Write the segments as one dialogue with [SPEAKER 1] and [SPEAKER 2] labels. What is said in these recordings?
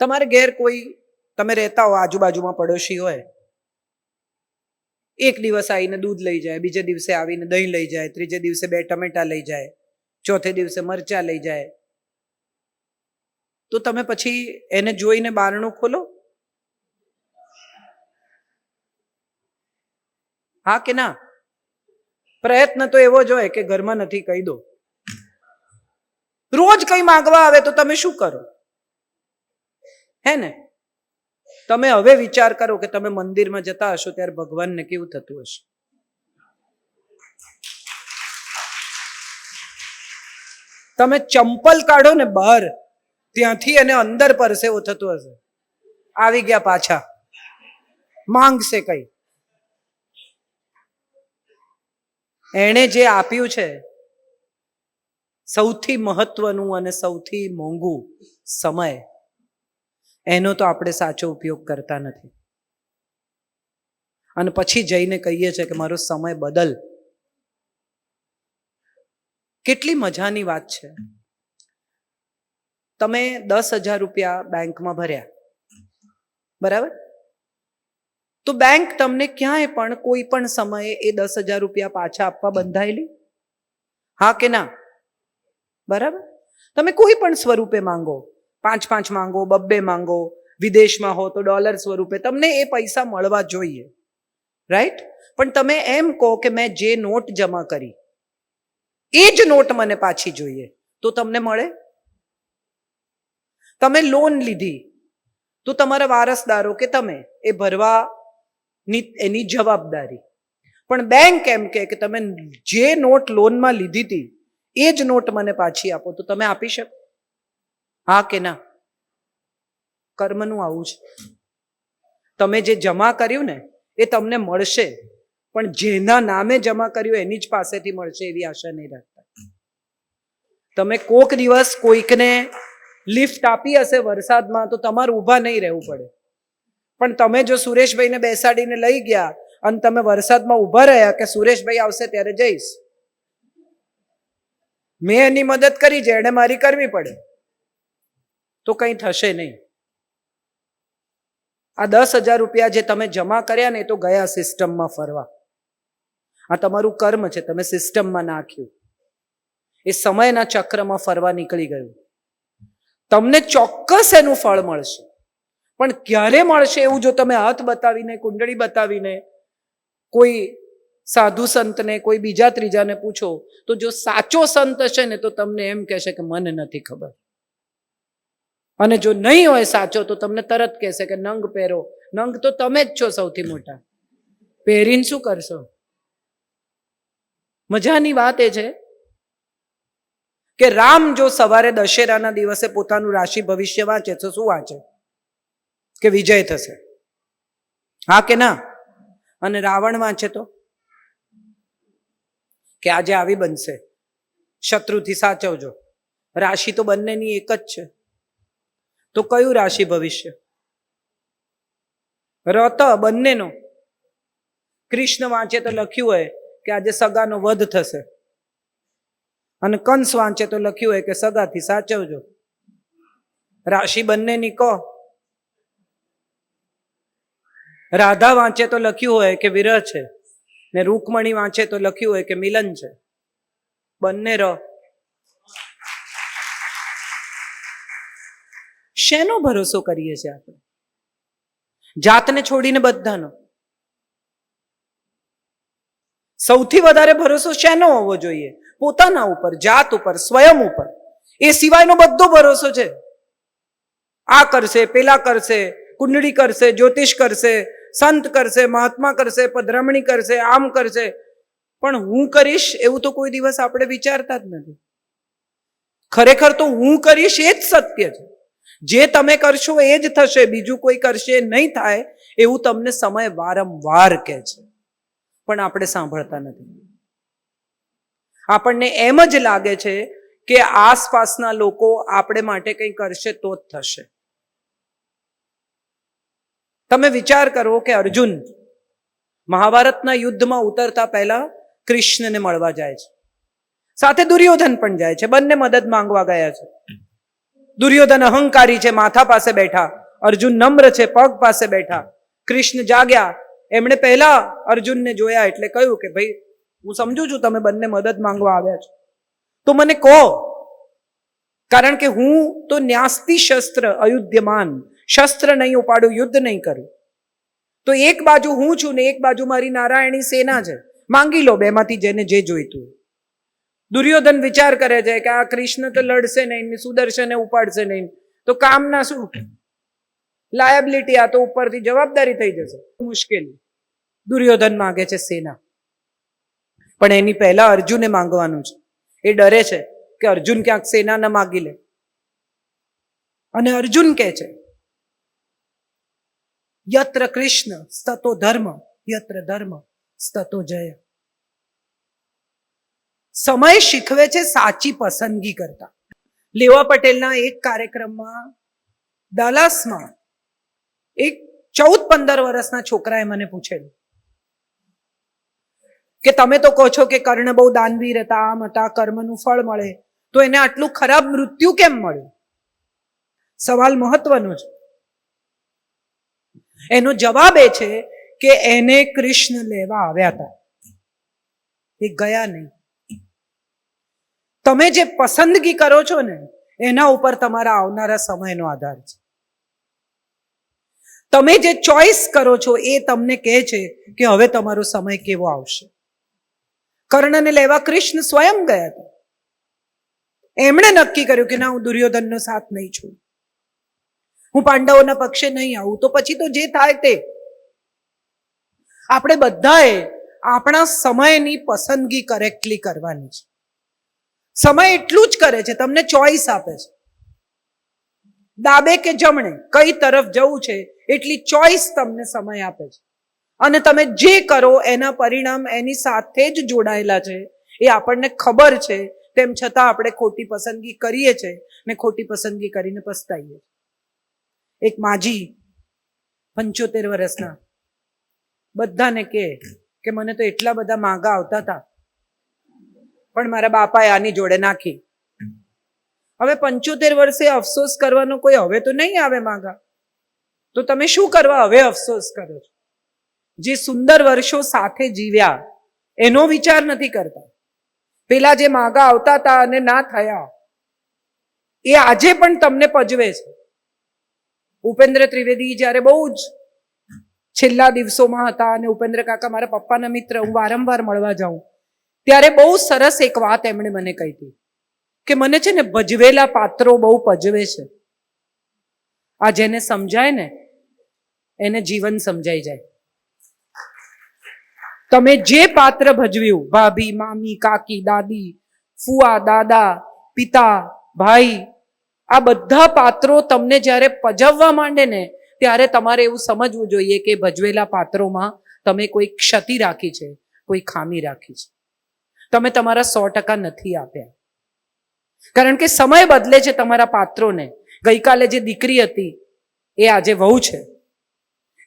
[SPEAKER 1] તમારે ઘેર કોઈ, તમે રહેતા હો, આજુબાજુમાં પડોશી હોય, એક દિવસ આવીને દૂધ લઈ જાય, બીજે દિવસે આવીને દહીં લઈ જાય, ત્રીજે દિવસે બે ટમેટા લઈ જાય, ચોથે દિવસે મરચા લઈ જાય. તો તમે પછી એને જોઈને બારણું ખોલો? હા કે ના? પ્રયત્ન તો એવો જ હોય કે ઘરમાં નથી કહી દો. રોજ કંઈ માંગવા આવે તો તમે શું કરો? હે ને? તમે હવે વિચાર કરો કે તમે મંદિરમાં જતા હશો ત્યારે ભગવાનને કેવું થતું હશે? તમે ચંપલ કાઢો ને બહાર, ત્યાંથી એને અંદર પરસેવો થતો હશે. આવી ગયા પાછા. માંગશે કઈ. એણે જે આપ્યું છે, સૌથી મહત્વનું અને સૌથી મોંઘું સમય એનો તો આપણે સાચો ઉપયોગ કરતા નથી. અને પછી જઈને કહીએ છીએ કે મારો સમય બદલ. કેટલી મજાની વાત છે. તમે દસ હજાર રૂપિયા બેંકમાં ભર્યા. બરાબર? તો બેંક તમને ક્યાંય પણ કોઈ પણ સમયે એ દસ હજાર રૂપિયા પાછા આપવા બંધાયેલી? હા કે ના? બરાબર? તમે કોઈ પણ સ્વરૂપે માંગો. પાંચ પાંચ માંગો, બબ્બે માંગો, વિદેશમાં હો તો ડોલર સ્વરૂપે. તમને એ પૈસા મળવા જોઈએ. રાઈટ પણ તમે એમ કહો કે મેં જે નોટ જમા કરી, એ જ નોટ મને પાછી જોઈએ, તો તમને મળે? તમે લોન લીધી, તો તમારા વારસદારો કે તમે, એ ભરવાની એની જવાબદારી. પણ બેંક એમ કે તમે જે નોટ લોનમાં લીધી હતી એ જ નોટ મને પાછી આપો, તો તમે આપી શકો? હા કે ના? કર્મનું આવું છે તમે જે જમા કર્યું ને, એ તમને મળશે. પણ જેના નામે જમા કર્યું, એની જ પાસેથી મળશે એવી આશા નહીં રાખતા. તમે કોક દિવસ કોઈકને લિફ્ટ આપી હશે વરસાદમાં, તો તમારે ઊભા નહીં રહેવું પડે. પણ તમે જો સુરેશભાઈને બેસાડીને લઈ ગયા, અને તમે વરસાદમાં ઊભા રહ્યા કે સુરેશભાઈ આવશે ત્યારે જઈશ. મેં એની મદદ કરી છે એણે મારી કરવી પડે. તો કંઈ થશે નહીં. આ દસ હજાર રૂપિયા જે તમે જમા કર્યા ને એ તો ગયા સિસ્ટમમાં ફરવા. આ તમારું કર્મ છે, તમે સિસ્ટમમાં નાખ્યું. એ સમયના ચક્રમાં ફરવા નીકળી ગયું. તમને ચોક્કસ એનું ફળ મળશે. પણ ક્યારે મળશે એવું જો તમે હાથ બતાવીને, કુંડળી બતાવીને, કોઈ સાધુ સંતને, કોઈ બીજા ત્રીજાને પૂછો, તો જો સાચો સંત હશે ને તો તમને એમ કહેશે કે મને નથી ખબર. અને જો નહીં હોય સાચો, તો તમને તરત કહેશે કે નંગ પહેરો. નંગ તો તમે જ છો સૌથી મોટા. પહેરીને શું કરશો? મજાની વાત એ છે કે રામ જો સવારે દશેરાના દિવસે પોતાનું રાશિ ભવિષ્ય વાંચે, તો શું વાંચે? કે વિજય થશે. હા કે ના? અને રાવણ વાંચે તો? કે આજે આવી બનશે. શત્રુથી સાચવજો. રાશિ તો બંનેની એક જ છે. તો કયું રાશિ ભવિષ્ય? રત બંનેનો. કૃષ્ણ વાંચે તો લખ્યું હોય કે આજે સગાનો વધ થશે. અને કંસ વાંચે તો લખ્યું હોય કે સગાથી સાચવજો. રાશિ બંનેની કહો રાધા વાંચે તો લખ્યું હોય કે વિરહ છે. ને રૂકમણી વાંચે તો લખ્યું હોય કે મિલન છે. બંને ર. શેનો ભરોસો કરીએ છીએ આપણે? જાતને છોડીને બધાનો. સૌથી વધારે ભરોસો શેનો હોવો જોઈએ? પોતાના ઉપર, જાત ઉપર, સ્વયં ઉપર. એ સિવાયનો બધો ભરોસો છે. આ કરશે, પેલા કરશે, કુંડળી કરશે, જ્યોતિષ કરશે, સંત કરશે, મહાત્મા કરશે, પધરામણી કરશે, આમ કરશે. પણ હું કરીશ એવું તો કોઈ દિવસ આપણે વિચારતા જ નથી. ખરેખર તો હું કરીશ એ જ સત્ય છે. જે તમે કરશો એ જ થશે, બીજું કોઈ કરશે નહીં થાય, એવું તમને સમય વારંવાર કહે છે. પણ આપણે સાંભળતા નથી. આપણને એમ જ લાગે છે કે આસપાસના લોકો આપણે માટે કંઈ કરશે તો જ થશે. તમે વિચાર કરો કે અર્જુન મહાભારતના યુદ્ધમાં ઉતરતા પહેલા કૃષ્ણને મળવા જાય છે. સાથે દુર્યોધન પણ જાય છે. બંને મદદ માંગવા ગયા છે. દુર્યોધન અહંકારી છે, માથા પાસે બેઠા. અર્જુન નમ્ર છે, પગ પાસે બેઠા. કૃષ્ણ જાગ્યા. એમણે પહેલા અર્જુનને જોયા એટલે કહ્યું કે, ભાઈ, હું સમજુ છું તમે બંને મદદ માંગવા આવ્યા છો. તો મને કહો, કારણ કે હું તો ન્યાસ્તી શસ્ત્ર, અયુધ્યમાન. શસ્ત્ર નહીં ઉપાડું, યુદ્ધ નહીં કરું. તો એક બાજુ હું છું ને એક બાજુ મારી નારાયણી સેના છે. માંગી લો બેમાંથી જેને જે જોઈતું. દુર્યોધન વિચાર કરે છે કે આ કૃષ્ણ તો લડશે નહીં સુદર્શને ઉપાડશે નહીં. તો કામના શું? લાયબિલિટી આ તો ઉપરથી જવાબદારી થઈ જશે. મુશ્કેલી. દુર્યોધન માંગે છે સેના. પણ એની પહેલા અર્જુને માંગવાનું છે. એ ડરે છે કે અર્જુન ક્યાંક સેના ન માગી લે. અને અર્જુન કહે છે, યત્ર કૃષ્ણ સ્તતો ધર્મ, યત્ર ધર્મ સ્તતો જય. સમય શીખવે છે સાચી પસંદગી કરતા. લેવા પટેલના એક કાર્યક્રમમાં, દલાસમાં એક ચૌદ પંદર વર્ષના છોકરાએ મને પૂછેલું કે તમે તો કહો છો કે કર્ણ બહુ દાનવીર હતા, આમ હતા, કર્મનું ફળ મળે, તો એને આટલું ખરાબ મૃત્યુ કેમ મળ્યું? સવાલ મહત્વનો છે. એનો જવાબ એ છે કે એને કૃષ્ણ લેવા આવ્યા હતા. એ ગયા નહીં. તમે જે પસંદગી કરો છો ને, એના ઉપર તમારા આવનારા સમયનો આધાર છે. તમે જે ચોઈસ કરો છો એ તમને કહે છે કે હવે તમારો સમય કેવો આવશે. કર્ણને લેવા કૃષ્ણ સ્વયં ગયા હતા. એમણે નક્કી કર્યું કે ના, હું દુર્યોધનનો સાથ નહીં છું હું પાંડવોના પક્ષે નહીં આવું, તો પછી તો જે થાય તે. આપણે બધાએ આપણા સમયની પસંદગી કરેક્ટલી કરવાની છે. સમય એટલું જ કરે છે, તમને ચોઈસ આપે છે. ડાબે કે જમણે, કઈ તરફ જવું છે, એટલી ચોઈસ તમને સમય આપે છે. અને તમે જે કરો, એના પરિણામ એની સાથે જ જોડાયેલા છે, એ આપણને ખબર છે, તેમ છતાં આપણે ખોટી પસંદગી કરીએ છીએ ને ખોટી પસંદગી કરીને પસ્તાઈએ એક માજી પંચોતેર વર્ષના, બધાને કે મને તો એટલા બધા માગા આવતા હતા. પણ મારા બાપાએ આની જોડે નાખી. હવે પંચોતેર વર્ષે અફસોસ કરવાનો કોઈ હવે તો નહીં આવે માગા. તો તમે શું કરવા હવે અફસોસ કરો છો? જે સુંદર વર્ષો સાથે જીવ્યા, એનો વિચાર નથી કરતા. પેલા જે માગા આવતા હતા અને ના થયા, એ આજે પણ તમને પજવે છે. ઉપેન્દ્ર ત્રિવેદી જ્યારે બહુ જ છેલ્લા દિવસોમાં હતા અને ઉપેન્દ્ર કાકા મારા પપ્પાના મિત્ર, હું વારંવાર મળવા જાઉં. ત્યારે બહુ સરસ એક વાત એમણે મને કહી હતી કે મને છે ને ભજવેલા પાત્રો બહુ પજવે છે. આ જેને સમજાય ને, એને જીવન સમજાઈ જાય. તમે જે પાત્ર ભજવ્યું, ભાભી, મામી, કાકી, દાદી, ફુવા, દાદા, પિતા, ભાઈ, આ બધા પાત્રો તમને જ્યારે પજવવા માંડે ને, ત્યારે તમારે એવું સમજવું જોઈએ કે ભજવેલા પાત્રોમાં તમે કોઈ ક્ષતિ રાખી છે, કોઈ ખામી રાખી છે. તમે તમારા સો ટકા નથી આપ્યા. કારણ કે સમય બદલે છે તમારા પાત્રોને, ગઈકાલે જે દીકરી હતી, એ આજે વહુ છે.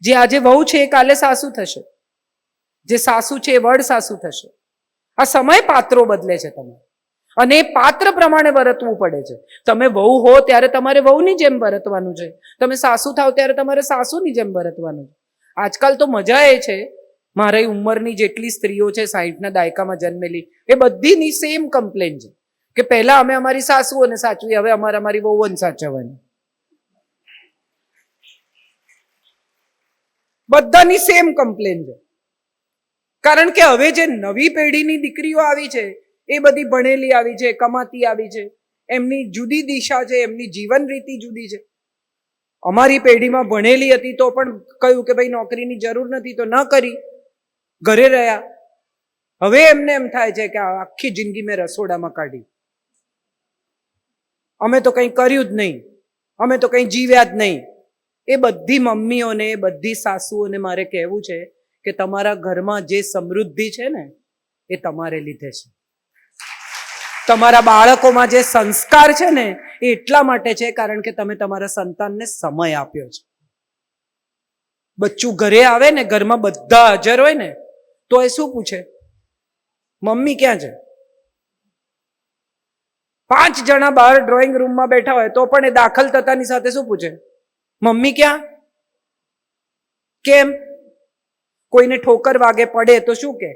[SPEAKER 1] જે આજે વહુ છે એ કાલે સાસુ થશે. જે સાસુ છે એ વડ સાસુ થશે. આ સમય પાત્રો બદલે છે તમે અને એ પાત્ર પ્રમાણે વર્તવું પડે છે. તમે વહુ હો ત્યારે તમારે વહુની જેમ વર્તવાનું છે. તમે સાસુ થાવ ત્યારે તમારે સાસુની જેમ વર્તવાનું છે. આજકાલ તો મજા એ છે મારી ઉંમરની જેટલી સ્ત્રીઓ છે, સાહીઠના દાયકામાં જન્મેલી, એ બધીની સેમ કમ્પ્લેન છે કે પહેલા અમે અમારી સાસુઓને સાચવી, હવે અમારે અમારી વહુઓને સાચવવાની. બધાની સેમ કમ્પ્લેન છે. કારણ કે હવે જે નવી પેઢીની દીકરીઓ આવી છે, એ બધી ભણેલી આવી છે, કમાતી આવી છે, એમની જુદી દિશા છે, એમની જીવન રીતિ જુદી છે. અમારી પેઢીમાં ભણેલી હતી તો પણ કહ્યું કે ભાઈ નોકરીની જરૂર નથી, તો ન કરી. ઘરે રહ્યા. હવે એમને એમ થાય છે કે આખી જિંદગી મેં રસોડામાં કાઢી. અમે તો કંઈ કર્યું જ નહીં. અમે તો કંઈ જીવ્યા જ નહીં. એ બધી મમ્મીઓને, એ બધી સાસુઓને મારે કહેવું છે કે તમારા ઘરમાં જે સમૃદ્ધિ છે ને, એ તમારે લીધે છે. તમારા બાળકોમાં જે સંસ્કાર છે ને, એ એટલા માટે છે કારણ કે તમે તમારા સંતાનને સમય આપ્યો છે. બચ્ચું ઘરે આવે ને, ઘરમાં બધા હાજર હોય ને તો એ શું પૂછે? મમ્મી ક્યાં છે? પાંચ જણા બહાર ડ્રોઈંગ રૂમમાં બેઠા હોય તો પણ એ દાખલ થતાની સાથે શું પૂછે? મમ્મી ક્યાં? કેમ? કોઈને ઠોકર વાગે પડે તો શું કે?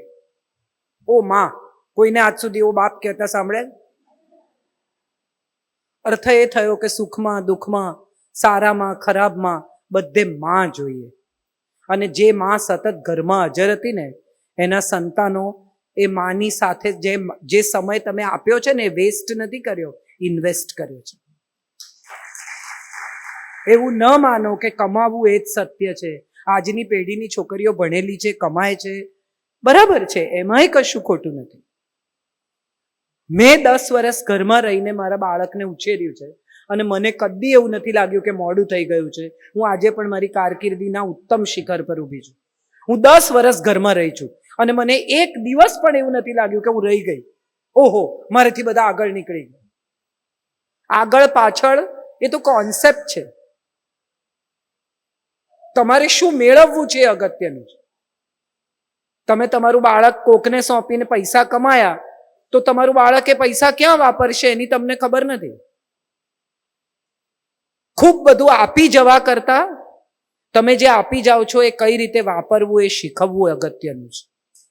[SPEAKER 1] ઓ માં, કોઈને આજ સુધી એવો બાપ કહેતા સાંભળે અર્થ એ થયો કે સુખમાં, દુઃખમાં, સારામાં, ખરાબમાં બધે માં જોઈએ. અને જે માં સતત ઘરમાં હાજર હતી ને એના સંતાનો એ માની સાથે જે જે સમય તમે આપ્યો છે ને એ વેસ્ટ નથી કર્યો ઇન્વેસ્ટ કર્યો છે. એવું ન માનો કે કમાવું એ જ સત્ય છે. આજની પેઢીની છોકરીઓ ભણેલી છે, કમાય છે. બરાબર છે, એમાંય કશું ખોટું નથી. મેં દસ વર્ષ ઘરમાં રહીને મારા બાળકને ઉછેર્યું છે અને મને કદી એવું નથી લાગ્યું કે મોડું થઈ ગયું છે. હું આજે પણ મારી કારકિર્દીના ઉત્તમ શિખર પર ઊભી છું. હું દસ વર્ષ ઘરમાં રહી છું. અને મને એક દિવસ પણ એવું નથી લાગ્યું કે હું રહી ગઈ. ઓહો, મારેથી બધા આગળ નીકળી ગયા. આગળ પાછળ એ તો કોન્સેપ્ટ છે. તમારે શું મેળવવું છે અગત્યનું તમે તમારું બાળક કોકને સોંપીને પૈસા કમાયા, તો તમારું બાળક એ પૈસા ક્યાં વાપરશે એની તમને ખબર નથી. ખૂબ બધું આપી જવા કરતા તમે જે આપી જાઓ છો એ કઈ રીતે વાપરવું એ શીખવવું અગત્યનું છે.